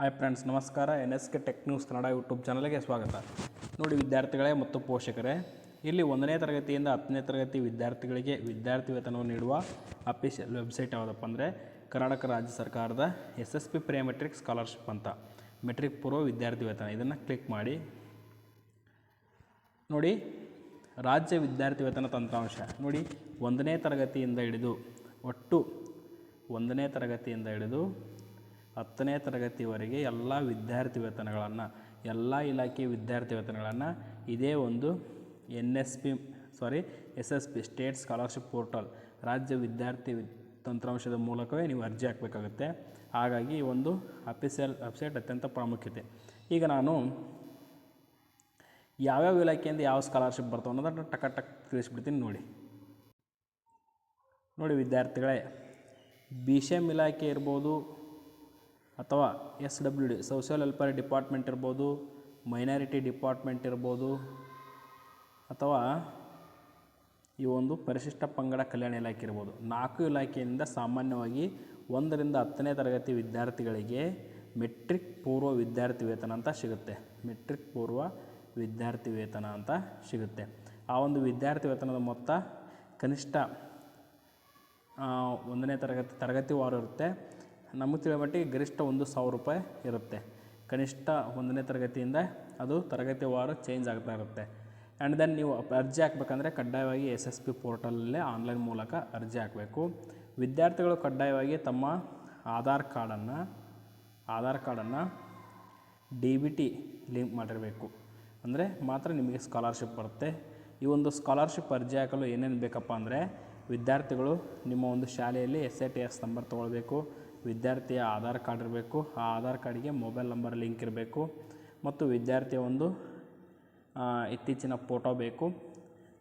Hi friends ನಮಸ್ಕಾರ. N S K tech news Kannada YouTube ಚಾನಲ್ಗೆ ಸ್ವಾಗತ. ನೋಡಿ ವಿದ್ಯಾರ್ಥಿಗಳೇ ಮತ್ತು ಪೋಷಕರೇ, ಇಲ್ಲಿ ಒಂದನೇ ತರಗತಿಯಿಂದ ಹತ್ತನೇ ತರಗತಿ ವಿದ್ಯಾರ್ಥಿಗಳಿಗೆ ವಿದ್ಯಾರ್ಥಿ ವೇತನವನ್ನು ನೀಡುವ ಅಫಿಷಿಯಲ್ ವೆಬ್ಸೈಟ್ ಯಾವುದಪ್ಪ ಅಂದರೆ, ಕರ್ನಾಟಕ ರಾಜ್ಯ ಸರ್ಕಾರದ S S P pre matric scholarship ಅಂತ. ಮೆಟ್ರಿಕ್ ಪೂರ್ವ ವಿದ್ಯಾರ್ಥಿ ವೇತನ. ಇದನ್ನು ಕ್ಲಿಕ್ ಮಾಡಿ. ನೋಡಿ, ರಾಜ್ಯ ವಿದ್ಯಾರ್ಥಿ ವೇತನ ತಂತ್ರಾಂಶ. ನೋಡಿ, ಒಂದನೇ ತರಗತಿಯಿಂದ ಹಿಡಿದು, ಒಟ್ಟು ಒಂದನೇ ತರಗತಿಯಿಂದ ಹಿಡಿದು ಹತ್ತನೇ ತರಗತಿವರೆಗೆ ಎಲ್ಲ ವಿದ್ಯಾರ್ಥಿ ವೇತನಗಳನ್ನು, ಎಲ್ಲ ಇಲಾಖೆ ವಿದ್ಯಾರ್ಥಿ ವೇತನಗಳನ್ನು ಇದೇ ಒಂದು N S P sorry S S P state scholarship portal, ರಾಜ್ಯ ವಿದ್ಯಾರ್ಥಿ ತಂತ್ರಾಂಶದ ಮೂಲಕವೇ ನೀವು ಅರ್ಜಿ ಹಾಕಬೇಕಾಗುತ್ತೆ. ಹಾಗಾಗಿ ಈ ಒಂದು ಅಫಿಸಿಯಲ್ ವೆಬ್ಸೈಟ್ ಅತ್ಯಂತ ಪ್ರಾಮುಖ್ಯತೆ. ಈಗ ನಾನು ಯಾವ್ಯಾವ ಇಲಾಖೆಯಿಂದ ಯಾವ ಸ್ಕಾಲರ್ಶಿಪ್ ಬರ್ತವೆ ಅನ್ನೋದನ್ನು ಟಕ ಟಕ್ ತಿಳಿಸ್ಬಿಡ್ತೀನಿ ನೋಡಿ. ನೋಡಿ ವಿದ್ಯಾರ್ಥಿಗಳೇ, ಬಿ ಸಿ ಎಂ ಇಲಾಖೆ ಇರ್ಬೋದು ಅಥವಾ S W D social welfare department ಇರ್ಬೋದು ಮೈನಾರಿಟಿ ಡಿಪಾರ್ಟ್ಮೆಂಟ್ ಇರ್ಬೋದು, ಅಥವಾ ಈ ಒಂದು ಪರಿಶಿಷ್ಟ ಪಂಗಡ ಕಲ್ಯಾಣ ಇಲಾಖೆ ಇರ್ಬೋದು. ನಾಲ್ಕು ಇಲಾಖೆಯಿಂದ ಸಾಮಾನ್ಯವಾಗಿ ಒಂದರಿಂದ ಹತ್ತನೇ ತರಗತಿ ವಿದ್ಯಾರ್ಥಿಗಳಿಗೆ ಮೆಟ್ರಿಕ್ ಪೂರ್ವ ವಿದ್ಯಾರ್ಥಿ ವೇತನ ಅಂತ ಸಿಗುತ್ತೆ. ಮೆಟ್ರಿಕ್ ಪೂರ್ವ ವಿದ್ಯಾರ್ಥಿ ವೇತನ ಅಂತ ಸಿಗುತ್ತೆ. ಆ ಒಂದು ವಿದ್ಯಾರ್ಥಿ ವೇತನದ ಮೊತ್ತ ಕನಿಷ್ಠ ಒಂದನೇ ತರಗತಿ ತರಗತಿ ವಾರ ಇರುತ್ತೆ. ನಮಗೆ ತಿಳಿದ ಮಟ್ಟಿಗೆ ಗರಿಷ್ಠ ಒಂದು ಸಾವಿರ ರೂಪಾಯಿ ಇರುತ್ತೆ. ಕನಿಷ್ಠ ಒಂದನೇ ತರಗತಿಯಿಂದ ಅದು ತರಗತಿ ವಾರು ಚೇಂಜ್ ಆಗ್ತಾ ಇರುತ್ತೆ. ಆ್ಯಂಡ್ ದೆನ್ ನೀವು ಅರ್ಜಿ ಹಾಕಬೇಕಂದ್ರೆ ಕಡ್ಡಾಯವಾಗಿ ಎಸ್ ಎಸ್ ಪಿ ಪೋರ್ಟಲಲ್ಲೇ ಆನ್ಲೈನ್ ಮೂಲಕ ಅರ್ಜಿ ಹಾಕಬೇಕು. ವಿದ್ಯಾರ್ಥಿಗಳು ಕಡ್ಡಾಯವಾಗಿ ತಮ್ಮ ಆಧಾರ್ ಕಾರ್ಡನ್ನು ಆಧಾರ್ ಕಾರ್ಡನ್ನು ಡಿ ಬಿ ಟಿ ಲಿಂಕ್ ಮಾಡಿರಬೇಕು. ಅಂದರೆ ಮಾತ್ರ ನಿಮಗೆ ಸ್ಕಾಲರ್ಶಿಪ್ ಬರುತ್ತೆ. ಈ ಒಂದು ಸ್ಕಾಲರ್ಶಿಪ್ ಅರ್ಜಿ ಹಾಕಲು ಏನೇನು ಬೇಕಪ್ಪ ಅಂದರೆ ವಿದ್ಯಾರ್ಥಿಗಳು ನಿಮ್ಮ ಒಂದು ಶಾಲೆಯಲ್ಲಿ S A T S number ತೊಗೊಳ್ಬೇಕು. ವಿದ್ಯಾರ್ಥಿಯ ಆಧಾರ್ ಕಾರ್ಡ್ ಇರಬೇಕು. ಆ ಆಧಾರ್ ಕಾರ್ಡಿಗೆ ಮೊಬೈಲ್ ನಂಬರ್ ಲಿಂಕ್ ಇರಬೇಕು. ಮತ್ತು ವಿದ್ಯಾರ್ಥಿಯ ಒಂದು ಇತ್ತೀಚಿನ ಫೋಟೋ ಬೇಕು.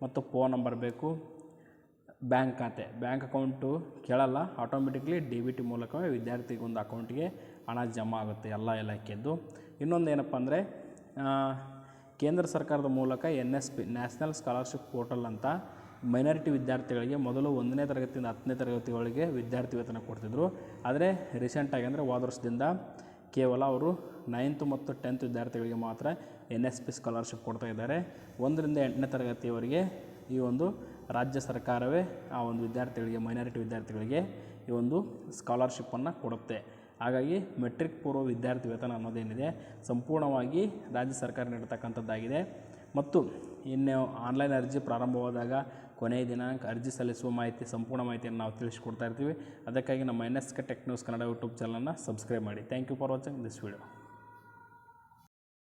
ಮತ್ತು ಫೋನ್ ನಂಬರ್ ಬೇಕು. ಬ್ಯಾಂಕ್ ಖಾತೆ. ಬ್ಯಾಂಕ್ ಅಕೌಂಟು ಕೇಳಲ್ಲ. ಆಟೋಮೆಟಿಕ್ಲಿ ಡಿ ಬಿ ಟಿ ಮೂಲಕವೇ ವಿದ್ಯಾರ್ಥಿಗೊಂದು ಅಕೌಂಟಿಗೆ ಹಣ ಜಮಾ ಆಗುತ್ತೆ ಎಲ್ಲ ಇಲಾಖೆದ್ದು. ಇನ್ನೊಂದು ಏನಪ್ಪ ಅಂದರೆ ಕೇಂದ್ರ ಸರ್ಕಾರದ ಮೂಲಕ N S P, national scholarship portal ಅಂತ ಮೈನಾರಿಟಿ ವಿದ್ಯಾರ್ಥಿಗಳಿಗೆ ಮೊದಲು ಒಂದನೇ ತರಗತಿಯಿಂದ ಹತ್ತನೇ ತರಗತಿಗಳಿಗೆ ವಿದ್ಯಾರ್ಥಿ ವೇತನ ಕೊಡ್ತಿದ್ರು. ಆದರೆ ರೀಸೆಂಟಾಗಿ ಅಂದರೆ ಹೋದ ವರ್ಷದಿಂದ ಕೇವಲ ಅವರು ನೈನ್ತ್ ಮತ್ತು ಟೆಂತ್ ವಿದ್ಯಾರ್ಥಿಗಳಿಗೆ ಮಾತ್ರ ಎನ್ ಎಸ್ ಪಿ ಸ್ಕಾಲರ್ಶಿಪ್ ಕೊಡ್ತಾ ಇದ್ದಾರೆ. ಒಂದರಿಂದ ಎಂಟನೇ ತರಗತಿಯವರೆಗೆ ಈ ಒಂದು ರಾಜ್ಯ ಸರ್ಕಾರವೇ ಆ ಒಂದು ವಿದ್ಯಾರ್ಥಿಗಳಿಗೆ ಮೈನಾರಿಟಿ ವಿದ್ಯಾರ್ಥಿಗಳಿಗೆ ಈ ಒಂದು ಸ್ಕಾಲರ್ಶಿಪ್ಪನ್ನು ಕೊಡುತ್ತೆ. ಹಾಗಾಗಿ ಮೆಟ್ರಿಕ್ ಪೂರ್ವ ವಿದ್ಯಾರ್ಥಿ ವೇತನ ಅನ್ನೋದೇನಿದೆ, ಸಂಪೂರ್ಣವಾಗಿ ರಾಜ್ಯ ಸರ್ಕಾರ ನೀಡತಕ್ಕಂಥದ್ದಾಗಿದೆ. ಮತ್ತು ಇನ್ನು ಆನ್ಲೈನ್ ಅರ್ಜಿ ಪ್ರಾರಂಭವಾದಾಗ ಕೊನೆಯ ದಿನಾಂಕ ಅರ್ಜಿ ಸಲ್ಲಿಸುವ ಮಾಹಿತಿ, ಸಂಪೂರ್ಣ ಮಾಹಿತಿಯನ್ನು ನಾವು ತಿಳಿಸ್ಕೊಡ್ತಾ ಇರ್ತೀವಿ. ಅದಕ್ಕಾಗಿ ನಮ್ಮ N S K tech news Kannada YouTube ಚಾನಲನ್ನು ಸಬ್ಸ್ಕ್ರೈಬ್ ಮಾಡಿ. Thank you for watching this video.